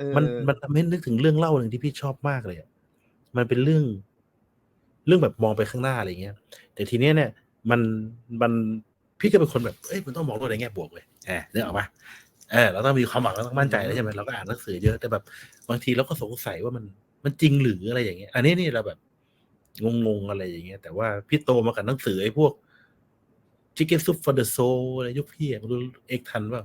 เออมันมันทำให้นึกถึงเรื่องเล่าหนึ่งที่พี่ชอบมากเลยอะมันเป็นเรื่อง เรื่องแบบมองไปข้างหน้าอะไรเงี้ย แต่ทีเนี้ยเนี่ย มันมันพี่ก็เป็นคนแบบเอ้ยมันต้องมองโลกในแง่บวกเว้ยแอบเนี่ยออกปะเออเราต้องมีความหวังเราต้องมั่นใจแล้วใช่ไหมเราก็อ่านหนังสือเยอะแต่แบบบางทีเราก็สงสัยว่ามันมันจริงหรืออะไรอย่างเงี้ย อันนี้นี่เราแบบงงๆอะไรอย่างเงี้ย แต่ว่าพี่โตมากับหนังสือไอ้พวก Chicken Soup for the Soul อะไรยุคพี่อะไม่รู้เอกทันเปล่า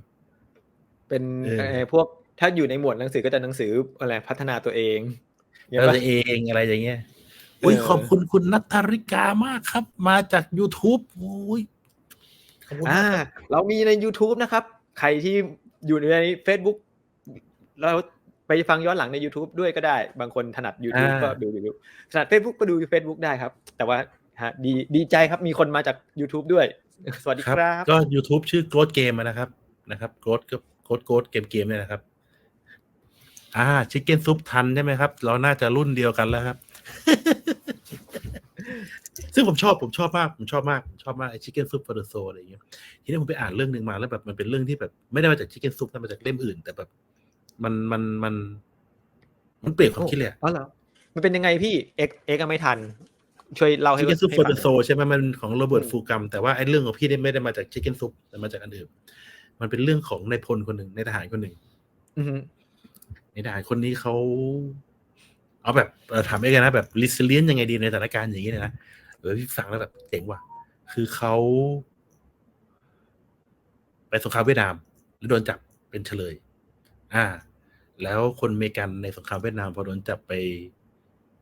เป็นเออเอ่อพวก ถ้าอยู่ในหมวดหนังสือก็จะหนังสืออะไรพัฒนาตัวเองเห็นเราปะเองอะไรอย่างเงี้ยอุ้ยเออขอบคุณคุณนัทธริกามากครับ มาจาก YouTube อุ้ยขอบคุณอ่ามากครับเรามีใน YouTube นะครับ ใครที่อยู่ใน Facebook เราไปฟังย้อนหลังใน YouTube ด้วยก็ได้ บางคนถนัด YouTube ก็ดู YouTube ถนัด Facebook ก็ดู Facebook ได้ครับ แต่ว่าฮะดีดีใจครับมีคนมาจาก YouTube ด้วย สวัสดีครับ ก็ YouTube ชื่อ Growth Game นะครับนะครับ Growth ก็ Growth Growth เกมเกมเนี่ยนะครับ อ่า Chicken Soup ทันใช่ไหมครับ เราน่าจะรุ่นเดียวกันแล้วครับ ซึ่งผมชอบผมชอบมาก ผมชอบมากผมชอบมากไอ้ Chicken Soup for the Soul อะไรอย่างเงี้ย ทีนี้ผมไปอ่านเรื่องหนึ่งมาแล้วแบบมันเป็นเรื่องที่แบบ ไม่ได้มาจาก Chicken Soup นะมาจากเล่มอื่น แต่แบบ มันมันมัน มันเปลี่ยนความคิดเลยอะอ๋อเหรอมันเป็นยังไงพี่เอ็กเอ็กไม่ทัน ช่วยเล่าให้ Chicken Soup ให้ for ฟั the ง Soul ใช่ไหมมันของโรเบิร์ตอืมฟูกัมแต่ว่าไอ้เรื่องของพี่เนี่ยไม่ได้มาจาก Chicken Soup แต่มาจากอันอื่นมันเป็นเรื่องของนายพลคนหนึ่งในายทหารคนหนึ่ง อือฮึในทหารคนนี้เขาเอาแบบเอ่อถามเองนะแบบลิสเลียนยังไงดีในสถานการณ์อย่างนี้เนี่ยนะเออพี่ฟังแล้วแบบเจ๋งว่ะ คือเขา ไปสงครามเวียดนาม แล้วโดนจับเป็นเฉลย อ่า แล้วคนอเมริกันในสงครามเวียดนามพอโดนจับไป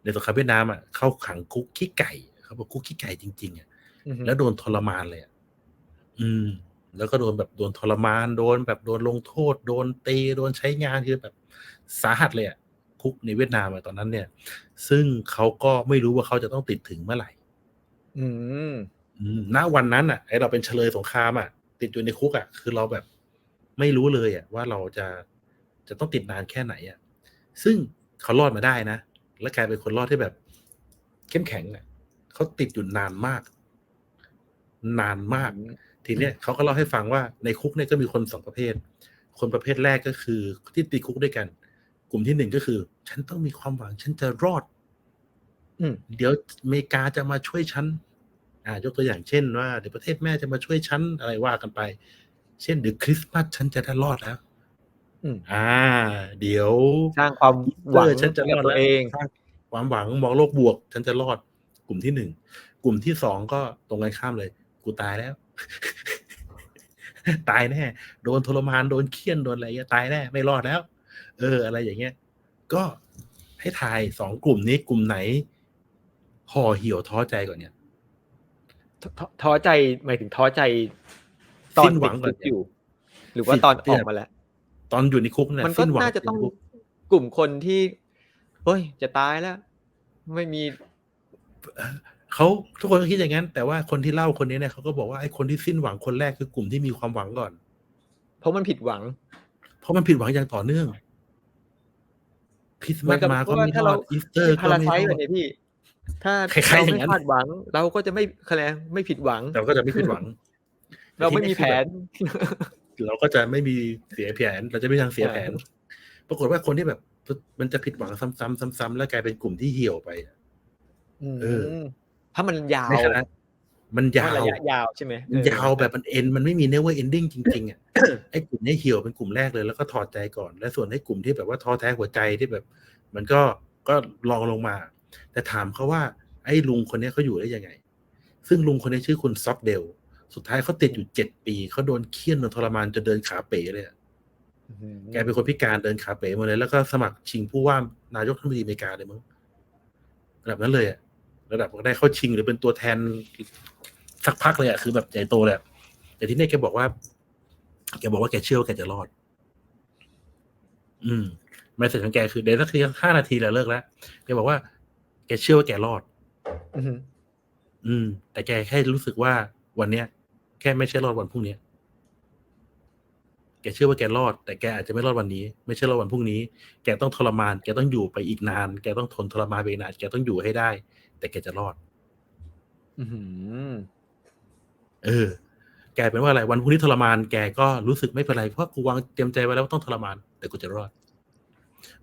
ในสงครามเวียดนามอะเข้าขังคุกขี้ไก่เขาบอกคุกขี้ไก่จริง ๆอะอือฮึแล้วโดนทรมานเลยอะอืม แล้วก็โดนแบบโดนทรมานโดนแบบโดนลงโทษ โดนตีโดนใช้งานคือแบบสาหัสเลยอะคุกในเวียดนามอะตอนนั้นเนี่ย ซึ่งเขาก็ไม่รู้ว่าเขาจะต้องติดถึงเมื่อไหร่อืมอืมณวันนั้นอะไอเราเป็นเฉลยสงครามอะ ติดอยู่ในคุกอะ คือเราแบบไม่รู้เลยอะว่าเราจะจะต้องติดนานแค่ไหนอะ ซึ่งเขารอดมาได้นะ และกลายเป็นคนรอดที่แบบ เข้มแข็งอะเขาติดอยู่นานมาก นานมาก ทีเนี้ยเขาก็เล่าให้ฟังว่าในคุกเนี่ยก็มีคนสองประเภท คนประเภทแรกก็คือที่ติดคุกด้วยกัน กลุ่มที่หนึ่งก็คือ ฉันต้องมีความหวัง ฉันจะรอด อืมเดี๋ยวอเมริกาจะมาช่วยฉันอ่ายกตัวอย่างเช่นว่าเดี๋ยวประเทศแม่จะมาช่วยฉันอะไรว่ากันไป เช่นเดี๋ยวคริสต์มาสฉันจะได้รอดแล้วอืมอ่า เดี๋ยวสร้างความหวังเออฉันจะรอดให้กับตัวแล้วเองสร้างความหวังมองโลกบวก ฉันจะรอด กลุ่มที่หนึ่งกลุ่มที่สองก็ตรงกันข้ามเลย กูตายแล้ว ตายแน่ โดนทรมาน โดนเคี่ยน โดนอะไรเงี้ย ตายแน่ ไม่รอดแล้ว เออ อะไรอย่างเงี้ย ก็ให้ทายสองกลุ่มนี้กลุ่มไหนห่อเหี่ยวท้อใจก่อนเนี่ย ท้อท้อใจหมายถึงท้อใจ ตอนสิ้นหวังติดคุกก่อนอยู่ หรือว่าสิ้นตอนเนี่อยอกมาแล้ว ตอนอยู่ในคุกเนี่ยมันก็สิ้นหวังน่าจะต้องยู่ในคุกกลุ่มคนที่เฮ้ย จะตายแล้ว ไม่มี เขาทุกคนก็คิดอย่างนั้น แต่ว่าคนที่เล่าคนนี้เนี่ยเขาก็บอกว่าไอ้คนที่สิ้นหวังคนแรกคือกลุ่มที่มีความหวังก่อน เพราะมันผิดหวัง เพราะมันผิดหวังอย่างต่อเนื่องคริสต์เหมืมาอสนกับมาก็ว่าไม่ถ้ารเราอดอีสเตอร์พาก็ราไม่ไซรต์อแบบดนี้พี่ ถ้าคล้ายๆเราอย่างไม่นั้นคาดหวัง เราก็จะไม่คะแนนไม่ผิดหวังเราก็จะไม่ผิดหวัง เราไม่มีแผน เราก็จะไม่มีเสียแผน เราจะไม่ทางเสียแผนเออปรากฏว่าคนที่แบบ มันจะผิดหวังซ้ำๆซ้ำๆแล้วกลายเป็นกลุ่มที่เหี่ยวไปอะเออ มถ้ามันยาวในขณะมันยาระวยะยาวใช่ไหมมันเออยาวแบบมันเอ็นมันไม่มี never ending จริงๆอะไอ้กลุ่มนี้เหี่ยวเป็นกลุ่มแรกเลยแล้วก็ถอดใจก่อน และส่วนไอ้กลุ่มที่แบบว่าท้อแท้หัวใจที่แบบ มันก็ก็ลองลงมา แต่ถามเขาว่า ไอ้ลุงคนนี้เขาอยู่ได้ยังไง ซึ่งลุงคนนี้ชื่อคุณซอกเดลสุดท้ายเขาติดอยู่เจ็ดปี เขาโดนเคี่ยนโดนทรมานจนเดินขาเป๋เลยอะอืมแกเป็นคนพิการเดินขาเป๋มาเลย แล้วก็สมัครชิงผู้ว่านายกรัฐมนตรีอเมริกาเลยมั้งระดับนั้นเลยอะ ระดับได้เข้าชิงหรือเป็นตัวแทนสักพักเลยอะคือแบบใหญ่โตเลยอะแต่ที่นี่แกบอกว่าแกบอกว่าแกเชื่อว่าแกจะรอด อืมไม่เสร็จของแกคือเดี๋ยวสักทีห้านาทีแล้วเลิกแล้วแกบอกว่า แกเชื่อว่าแกรอด อืมอืมแต่แกแค่รู้สึกว่าวันเนี้ย แค่ไม่ใช่รอดวันพรุ่งนี้ แกเชื่อว่าแกรอด แต่แกอาจจะไม่รอดวันนี้ ไม่ใช่รอดวันพรุ่งนี้ แกต้องทรมาน แกต้องอยู่ไปอีกนาน แกต้องทนทรมานไปอีกนาน แกต้องอยู่ให้ได้ แต่แกจะรอด อืมเออ แกเป็นว่าอะไร วันพรุ่งนี้ทรมาน แกก็รู้สึกไม่เป็นไรเพราะกูวางเตรียมใจไว้แล้วว่าต้องทรมาน แต่กูจะรอด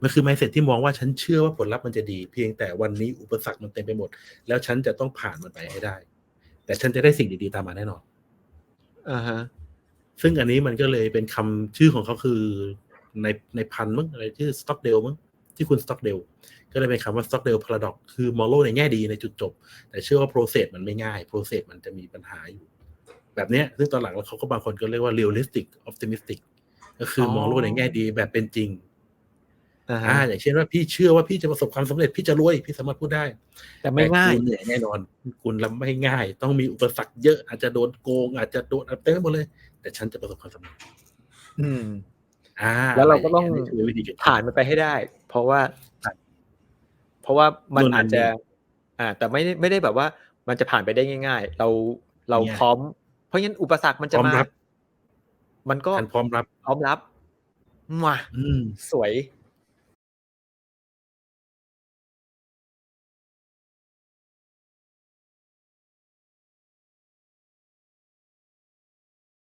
มันคือ mindset ที่มองว่าฉันเชื่อว่าผลลัพธ์มันจะดี เพียงแต่วันนี้อุปสรรคมันเต็มไปหมด แล้วฉันจะต้องผ่านมันไปให้ได้ แต่ฉันจะได้สิ่งดีๆตามมาแน่นอน อ่าฮะ ซึ่งอันนี้มันก็เลยเป็นคำชื่อของเขาคือในในพันธุ์มั้งอะไรชื่อสต็อกเดลมั้งที่คุณสต็อกเดลก็เลยเป็นคำว่าสต็อกเดลพาราดอกคือมองโลกในแง่ดีในจุดจบ แต่เชื่อว่าโปรเซสมันไม่ง่ายโปรเซสมันจะมีปัญหาอยู่ แบบเนี้ยซึ่งตอนหลังเขาก็บางคนก็เรียกว่า realistic optimistic ก็คือออมองโลกในแง่ดีแบบเป็นจริงอ่าอ่าฮะอย่างเช่นว่าพี่เชื่อว่าพี่จะประสบความสำเร็จพี่จะรวยพี่สามารถพูดได้ แต่ไม่ง่ายคุณเหนื่อยแน่นอน คุณรับไม่ง่าย ต้องมีอุปสรรคเยอะอาจจะโดนโกง อาจจะโดนอะไรเต็มไปหมดเลย แต่ฉันจะประสบความสำเร็จอืม อ่าแล้วเราก็ต้องะไรย่ยนี่คือวิธีการ ผ่านมันไปให้ได้ เพราะว่า ครับเพราะว่ามันนู่นนั่อาจนจะนี่อ่า แต่ไม่ได้ไม่ได้แบบว่า มันจะผ่านไปได้ง่าย ๆ เราเราเนี่ยพร้อม เพราะงั้นอุปสรรคมันจะพร้อมมารับ มันก็ฉันพร้อมรับ พร้อมรับมาอืม สวย